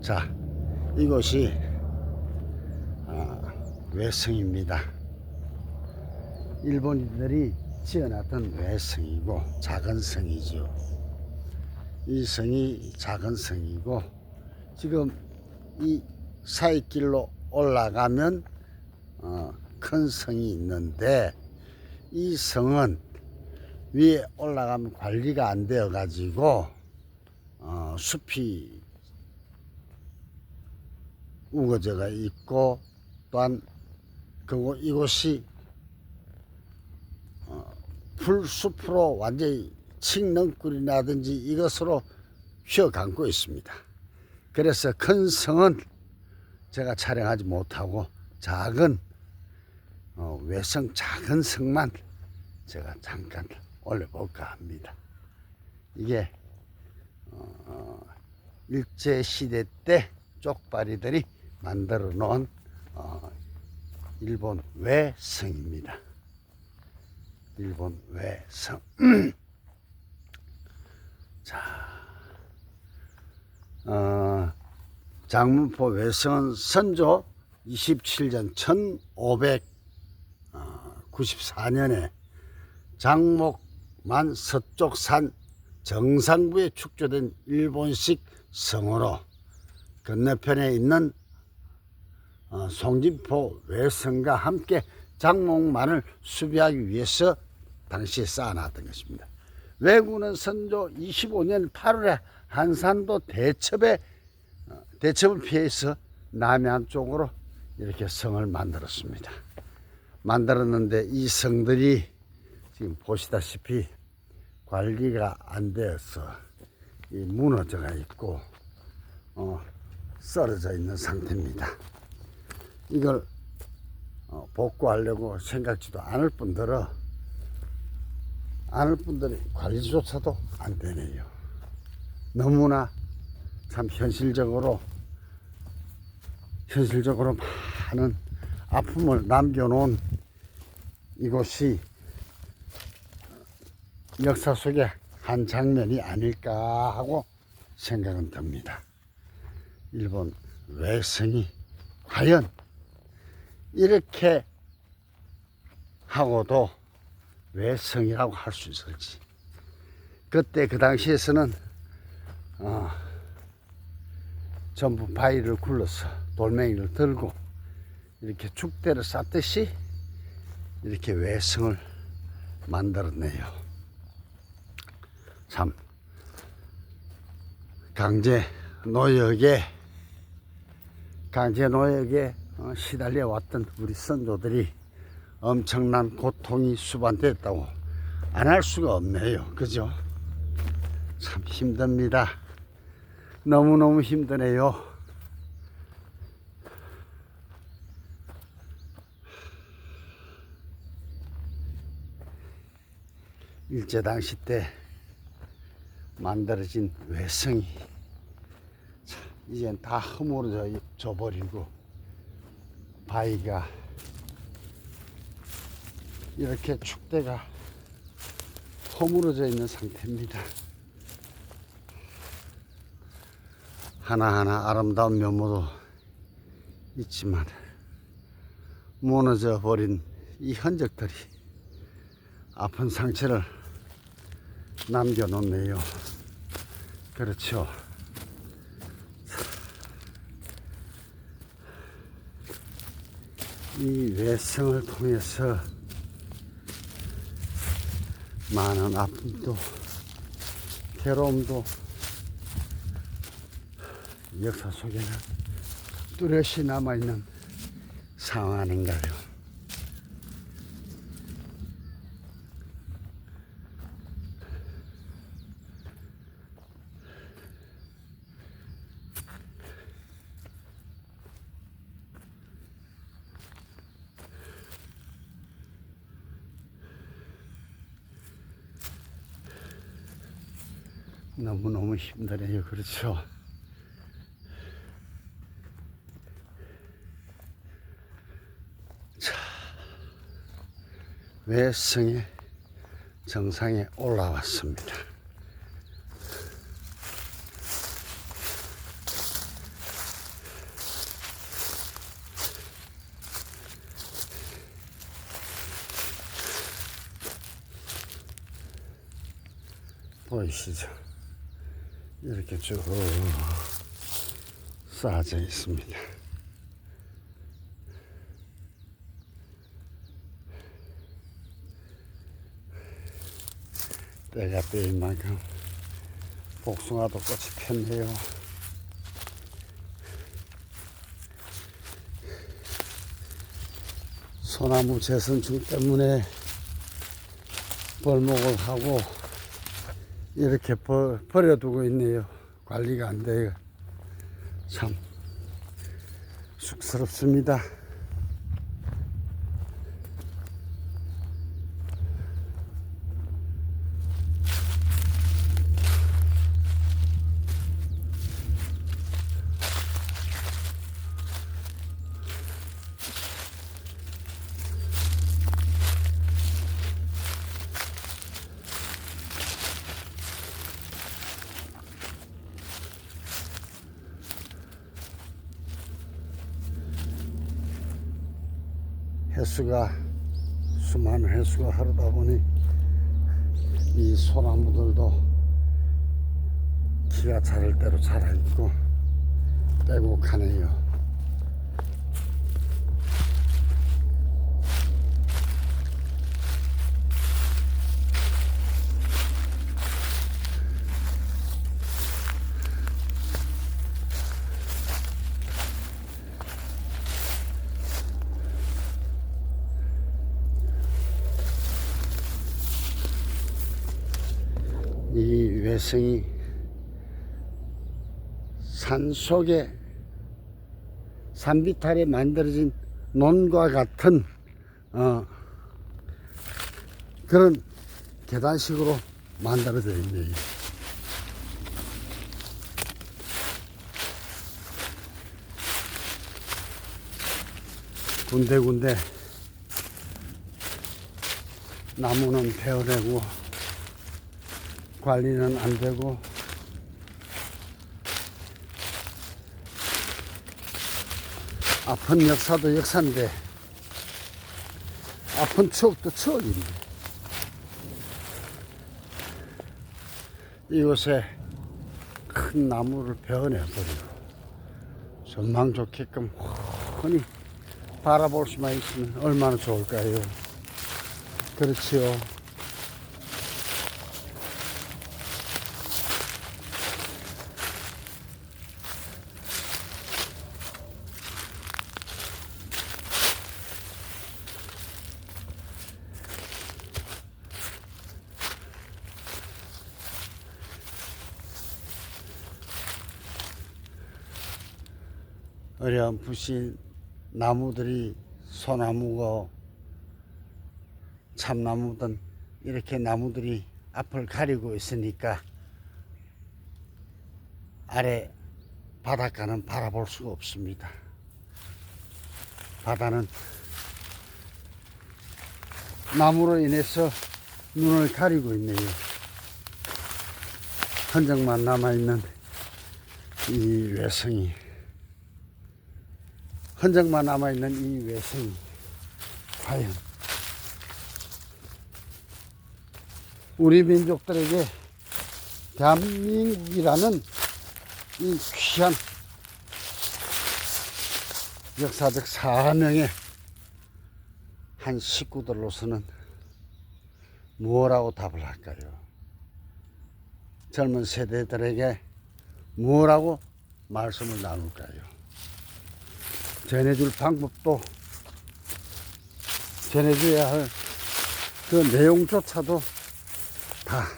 자, 이곳이 아, 외성입니다. 일본인들이 지어놨던 외성이고 작은 성이죠. 이 성이 작은 성이고 지금 이 사이길로 올라가면 어, 큰 성이 있는데 이 성은 위에 올라가면 관리가 안 되어 가지고 어, 숲이 우거져가 있고 또한 그곳 이곳이 어, 풀숲으로 완전히 칡넝굴이라든지 이것으로 휘어감고 있습니다. 그래서 큰 성은 제가 촬영하지 못하고 작은 어, 외성 작은 성만 제가 잠깐 올려볼까 합니다. 이게 어, 일제 시대 때 쪽발이들이 만들어 놓은 어, 일본 외성입니다. 일본 외성. 자, 어, 장문포 외성은 선조 27년 1594년에 장목만 서쪽산 정상부에 축조된 일본식 성으로 건너편에 있는 어, 송진포 외성과 함께 장목만을 수비하기 위해서 당시에 쌓아놨던 것입니다. 왜구는 선조 25년 8월에 한산도 대첩에 어, 대첩을 피해서 남해안 쪽으로 이렇게 성을 만들었습니다. 만들었는데 이 성들이 지금 보시다시피 관리가 안 되어서 이 무너져가 있고 어, 썰어져 있는 상태입니다. 이걸 어, 복구하려고 생각지도 않을 뿐더러 않을 분들이 관리조차도 안 되네요. 너무나 참 현실적으로 현실적으로 많은 아픔을 남겨놓은 이곳이 역사 속의 한 장면이 아닐까 하고 생각은 듭니다. 일본 외성이 과연 이렇게 하고도 외성이라고 할 수 있을지. 그때 그 당시에서는 어, 전부 바위를 굴러서 돌멩이를 들고 이렇게 축대를 쌓듯이 이렇게 외성을 만들었네요. 참 강제 노역에 강제 노역에 어, 시달려 왔던 우리 선조들이 엄청난 고통이 수반됐다고 안 할 수가 없네요. 그죠? 참 힘듭니다. 너무너무 힘드네요. 일제 당시 때 만들어진 외성이 참, 이젠 다 허물어져 버리고 바위가 이렇게 축대가 허물어져 있는 상태입니다. 하나하나 아름다운 면모도 있지만 무너져 버린 이 흔적들이 아픈 상처를 남겨놓네요. 그렇죠. 이 외성을 통해서 많은 아픔도 괴로움도 역사 속에는 뚜렷이 남아있는 상황 아닌가요? 너무너무 힘드네요. 그렇죠. 자, 외성의 정상에 올라왔습니다. 보이시죠? 이렇게 쭉 쌓아져 있습니다. 때가 때인 만큼 복숭아도 꽃이 폈네요. 소나무 재선충 때문에 벌목을 하고 이렇게 버, 버려두고 있네요. 관리가 안 돼요. 참 쑥스럽습니다. 횟수가 수많은 횟수가 흐르다 보니 이 소나무들도 기가 자를 대로 자라 있고 빼곡하네요. 이 외성이 산 속에 산비탈에 만들어진 논과 같은 어, 그런 계단식으로 만들어져 있네요. 군데군데 나무는 베어내고 관리는 안 되고 아픈 역사도 역사인데 아픈 추억도 추억인데 이곳에 큰 나무를 베어내버리고 전망 좋게끔 훤히 바라볼 수만 있으면 얼마나 좋을까요? 그렇지요. 어렴풋이 나무들이 소나무고 참나무든 이렇게 나무들이 앞을 가리고 있으니까 아래 바닷가는 바라볼 수가 없습니다. 바다는 나무로 인해서 눈을 가리고 있네요. 흔적만 남아있는 이 외성이 흔적만 남아있는 이 외성이 과연 우리 민족들에게 대한민국이라는 이 귀한 역사적 사명의 한 식구들로서는 무엇라고 답을 할까요? 젊은 세대들에게 무엇라고 말씀을 나눌까요? 전해줄 방법도 전해줘야 할 그 내용조차도 다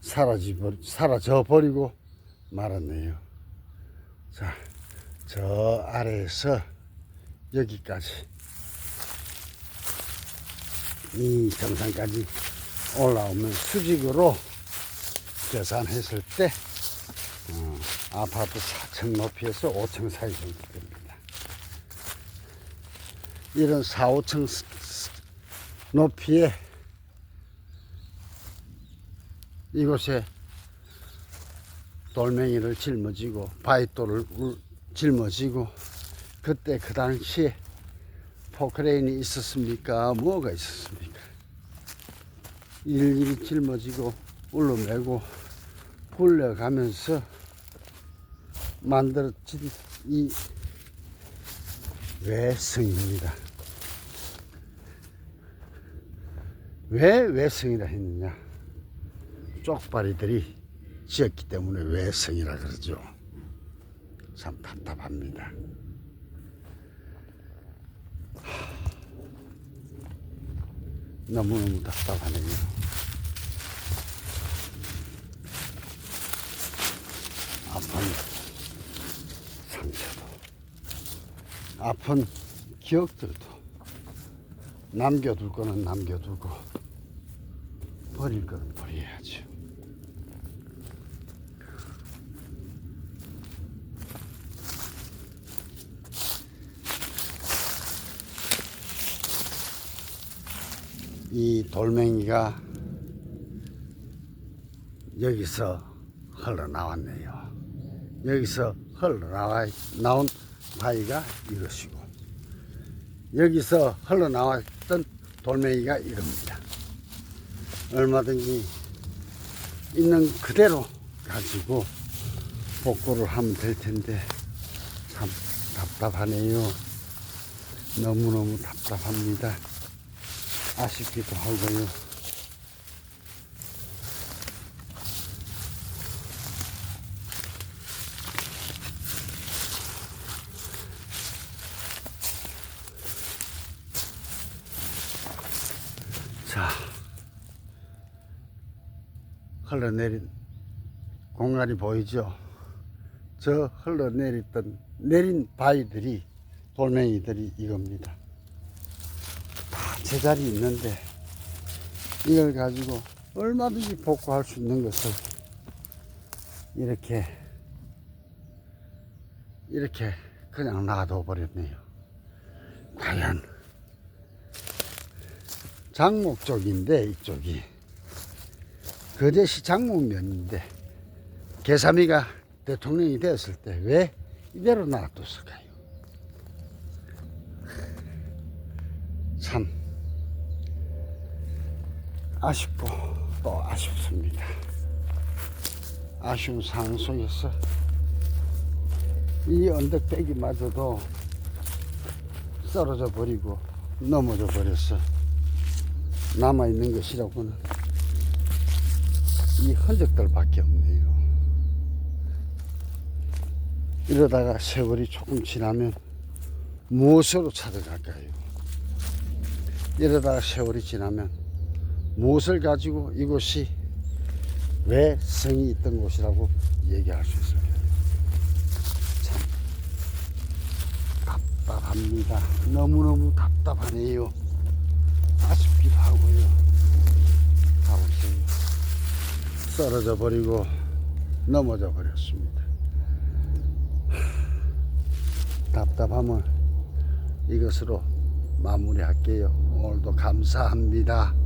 사라지버, 사라져 버리고 말았네요. 자, 저 아래에서 여기까지 이 정상까지 올라오면 수직으로 계산했을 때 어, 아파트 4층 높이에서 5층 사이 정도 됩니다. 이런 4, 5층 높이에 이곳에 돌멩이를 짊어지고 바위돌을 울- 짊어지고 그때 그 당시에 포크레인이 있었습니까? 뭐가 있었습니까? 일일이 짊어지고 울러매고 굴려가면서 만들어진 이 외성입니다. 왜 외성이라 했느냐? 쪽발이들이 지었기 때문에 외성이라 그러죠. 참 답답합니다. 너무너무 답답하네요. 아픈 상처도, 아픈 기억들도 남겨둘 거는 남겨두고 버릴 거는 버려야죠. 이 돌멩이가 여기서 흘러나왔네요. 여기서 흘러나와 나온 바위가 이것이고 여기서 흘러나왔던 돌멩이가 이겁니다. 얼마든지 있는 그대로 가지고 복구를 하면 될 텐데 참 답답하네요. 너무너무 답답합니다. 아쉽기도 하고요. 자, 흘러내린 공간이 보이죠? 저 흘러내렸던 내린 바위들이 돌멩이들이 이겁니다. 다 제자리 있는데 이걸 가지고 얼마든지 복구할 수 있는 것을 이렇게 이렇게 그냥 놔둬 버렸네요. 과연 장목 쪽인데 이쪽이 거제시 장목면인데 개삼이가 대통령이 되었을 때 왜 이대로 놔뒀을까요? 참 아쉽고 또 아쉽습니다. 아쉬운 상황 속에서 이 언덕배기마저도 썰어져 버리고 넘어져 버렸어. 남아 있는 것이라고는 이 흔적들밖에 없네요. 이러다가 세월이 조금 지나면 무엇으로 찾아갈까요? 이러다가 세월이 지나면 무엇을 가지고 이곳이 왜 성이 있던 곳이라고 얘기할 수 있을까요? 참 답답합니다. 너무너무 답답하네요. 아쉽기도 하고요. 썰어져 버리고 넘어져 버렸습니다. 답답함을 이것으로 마무리할게요. 오늘도 감사합니다.